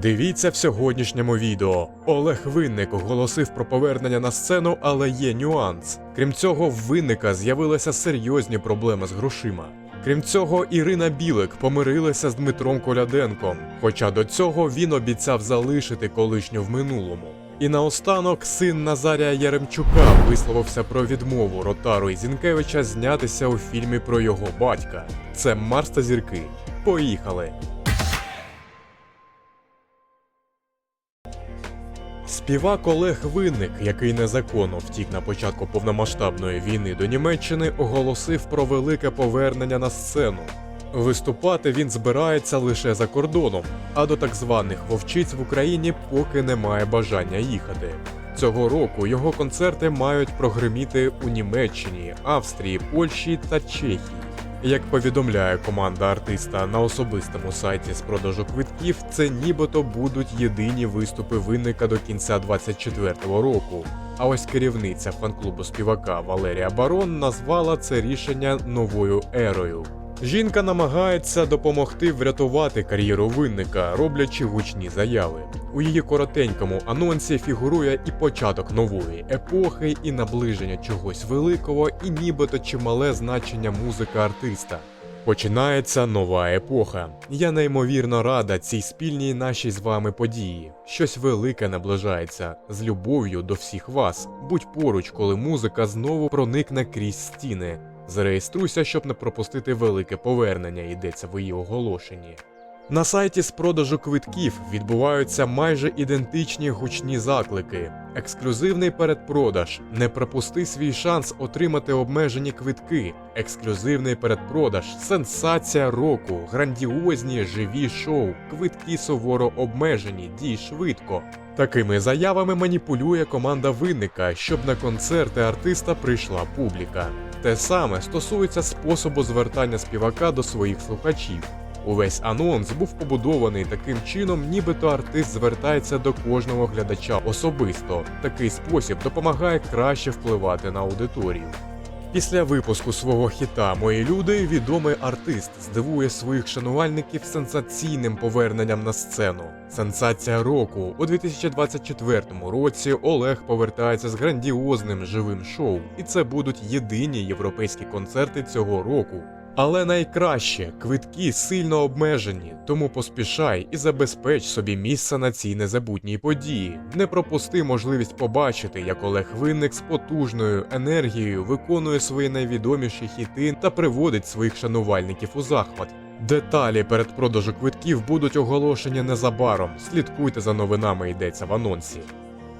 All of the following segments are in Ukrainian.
Дивіться в сьогоднішньому відео. Олег Винник оголосив про повернення на сцену, але є нюанс. Крім цього, в Винника з'явилися серйозні проблеми з грошима. Крім цього, Ірина Білик помирилася з Дмитром Коляденком, хоча до цього він обіцяв залишити колишню в минулому. І наостанок син Назарія Яремчука висловився про відмову Ротару і Зінкевича знятися у фільмі про його батька. Це Марс та зірки. Поїхали! Співак Олег Винник, який незаконно втік на початку повномасштабної війни до Німеччини, оголосив про велике повернення на сцену. Виступати він збирається лише за кордоном, а до так званих вовчиць в Україні поки немає бажання їхати. Цього року його концерти мають прогриміти у Німеччині, Австрії, Польщі та Чехії. Як повідомляє команда артиста на особистому сайті з продажу квитків, це нібито будуть єдині виступи винника до кінця 24-го року. А ось керівниця фан-клубу співака Валерія Барон назвала це рішення новою ерою. Жінка намагається допомогти врятувати кар'єру винника, роблячи гучні заяви. У її коротенькому анонсі фігурує і початок нової епохи, і наближення чогось великого, і нібито чимале значення музики артиста. Починається нова епоха. Я неймовірно рада цій спільній нашій з вами події. Щось велике наближається з любов'ю до всіх вас. Будь поруч, коли музика знову проникне крізь стіни. Зареєструйся, щоб не пропустити велике повернення, йдеться в її оголошенні. На сайті з продажу квитків відбуваються майже ідентичні гучні заклики. Ексклюзивний передпродаж. Не пропусти свій шанс отримати обмежені квитки. Ексклюзивний передпродаж, сенсація року, грандіозні живі шоу, квитки суворо обмежені, дій швидко. Такими заявами маніпулює команда винника, щоб на концерти артиста прийшла публіка. Те саме стосується способу звертання співака до своїх слухачів. Увесь анонс був побудований таким чином, нібито артист звертається до кожного глядача особисто. Такий спосіб допомагає краще впливати на аудиторію. Після випуску свого хіта Мої люди відомий артист здивує своїх шанувальників сенсаційним поверненням на сцену. Сенсація року у 2024 році Олег повертається з грандіозним живим шоу, і це будуть єдині європейські концерти цього року. Але найкраще квитки сильно обмежені, тому поспішай і забезпеч собі місце на цій незабутній події. Не пропусти можливість побачити, як Олег Винник з потужною енергією виконує свої найвідоміші хіти та приводить своїх шанувальників у захват. Деталі передпродажу квитків будуть оголошені незабаром. Слідкуйте за новинами, йдеться в анонсі.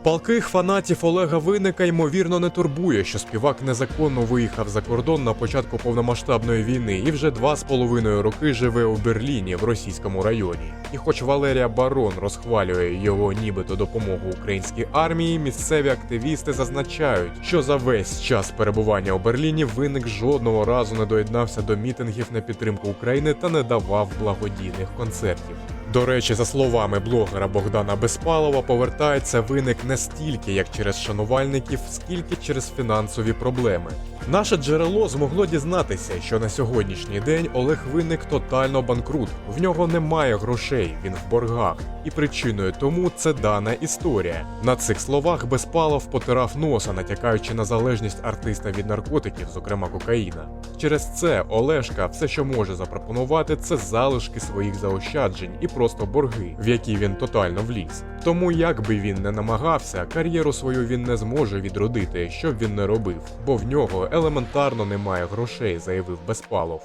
Палких фанатів Олега Винника ймовірно не турбує, що співак незаконно виїхав за кордон на початку повномасштабної війни і вже два з половиною роки живе у Берліні в російському районі. І хоч Валерія Барон розхвалює його нібито допомогу українській армії, місцеві активісти зазначають, що за весь час перебування у Берліні винник жодного разу не доєднався до мітингів на підтримку України та не давав благодійних концертів. До речі, за словами блогера Богдана Безпалова, повертається виник не стільки як через шанувальників, скільки через фінансові проблеми. Наше джерело змогло дізнатися, що на сьогоднішній день Олег Винник тотально банкрут. В нього немає грошей, він в боргах. І причиною тому це дана історія. На цих словах Безпалов потирав носа, натякаючи на залежність артиста від наркотиків, зокрема кокаїна. Через це Олешка все, що може запропонувати, це залишки своїх заощаджень і просто борги, в які він тотально вліз. Тому як би він не намагався, кар'єру свою він не зможе відродити, що б він не робив, бо в нього елементарно немає грошей, заявив Безпалов.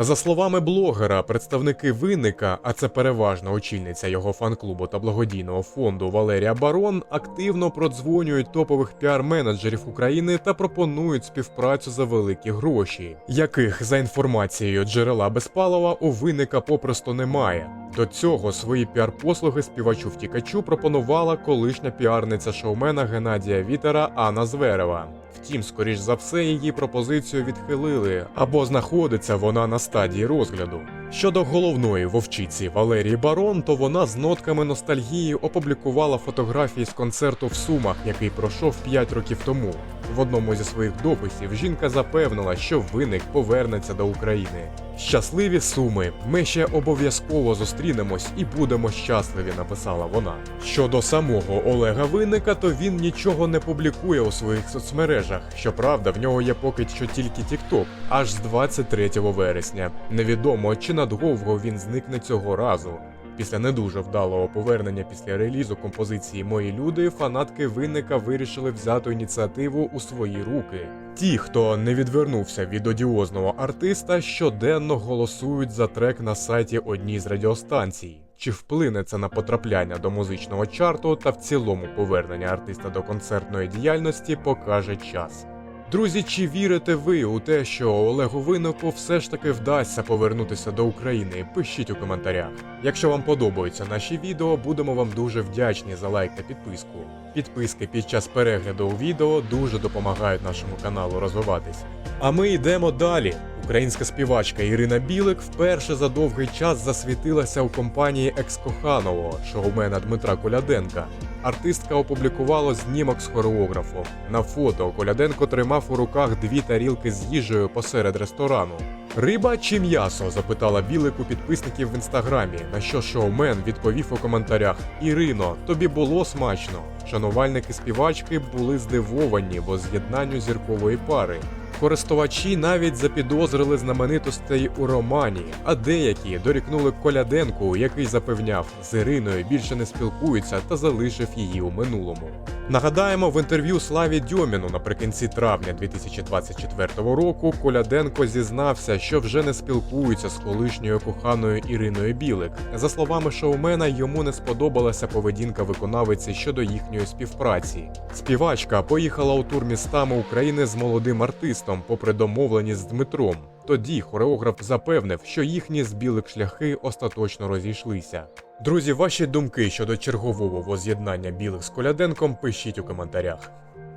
За словами блогера, представники винника, а це переважно очільниця його фан-клубу та благодійного фонду Валерія Барон, активно продзвонюють топових піар-менеджерів України та пропонують співпрацю за великі гроші, яких за інформацією джерела Безпалова у винника попросту немає. До цього свої піар-послуги співачу втікачу пропонувала колишня піарниця шоумена Геннадія Вітера Анна Зверева. Втім, скоріш за все, її пропозицію відхилили, або знаходиться вона на стадії розгляду. Щодо головної вовчиці Валерії Барон, то вона з нотками ностальгії опублікувала фотографії з концерту в Сумах, який пройшов 5 років тому. В одному зі своїх дописів жінка запевнила, що виник повернеться до України. Щасливі суми, ми ще обов'язково зустрінемось і будемо щасливі, написала вона. Щодо самого Олега Винника, то він нічого не публікує у своїх соцмережах. Щоправда, в нього є поки що тільки TikTok, аж з 23 вересня. Невідомо чи надовго він зникне цього разу. Після не дуже вдалого повернення після релізу композиції Мої люди фанатки винника вирішили взяти ініціативу у свої руки. Ті, хто не відвернувся від одіозного артиста, щоденно голосують за трек на сайті одній з радіостанцій. Чи вплине це на потрапляння до музичного чарту та в цілому повернення артиста до концертної діяльності, покаже час. Друзі, чи вірите ви у те, що Олегу Виноку все ж таки вдасться повернутися до України? Пишіть у коментарях. Якщо вам подобаються наші відео, будемо вам дуже вдячні за лайк та підписку. Підписки під час перегляду у відео дуже допомагають нашому каналу розвиватись. А ми йдемо далі. Українська співачка Ірина Білик вперше за довгий час засвітилася у компанії екс-коханого шоумена Дмитра Коляденка. Артистка опублікувала знімок з хореографом. На фото Коляденко тримав у руках дві тарілки з їжею посеред ресторану. Риба чи м'ясо? запитала Білик у підписників в інстаграмі. На що шоумен відповів у коментарях: Ірино, тобі було смачно. Шанувальники співачки були здивовані, бо з'єднанню зіркової пари. Користувачі навіть запідозрили знаменитостей у романі, а деякі дорікнули Коляденку, який запевняв, з Іриною більше не спілкуються та залишив її у минулому. Нагадаємо, в інтерв'ю Славі Дьоміну наприкінці травня 2024 року Коляденко зізнався, що вже не спілкується з колишньою коханою Іриною Білик. За словами шоумена, йому не сподобалася поведінка виконавиці щодо їхньої співпраці. Співачка поїхала у тур містами України з молодим артистом, попри домовленість з Дмитром. Тоді хореограф запевнив, що їхні з білик шляхи остаточно розійшлися. Друзі, ваші думки щодо чергового воз'єднання білих з Коляденком пишіть у коментарях.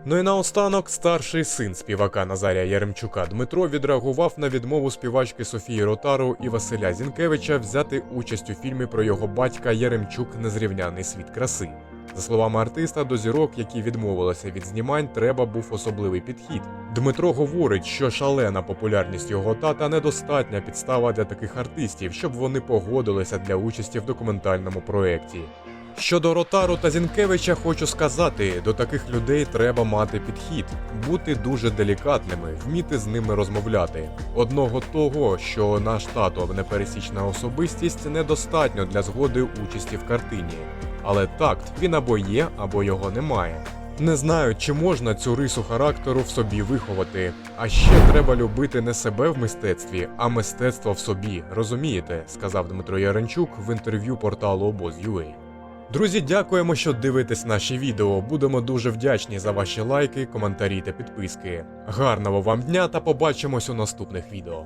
Ну і наостанок старший син співака Назарія Яремчука Дмитро відреагував на відмову співачки Софії Ротару і Василя Зінкевича взяти участь у фільмі про його батька Яремчук Незрівняний світ краси. За словами артиста, до зірок, які відмовилися від знімань, треба був особливий підхід. Дмитро говорить, що шалена популярність його тата недостатня підстава для таких артистів, щоб вони погодилися для участі в документальному проєкті. Щодо Ротару та Зінкевича, хочу сказати, до таких людей треба мати підхід, бути дуже делікатними, вміти з ними розмовляти. Одного того, що наш тато непересічна особистість, недостатньо для згоди участі в картині. Але такт він або є, або його немає. Не знаю, чи можна цю рису характеру в собі виховати. А ще треба любити не себе в мистецтві, а мистецтво в собі. Розумієте, сказав Дмитро Яремчук в інтерв'ю порталу Обоз.ua. Друзі, дякуємо, що дивитесь наші відео. Будемо дуже вдячні за ваші лайки, коментарі та підписки. Гарного вам дня та побачимось у наступних відео.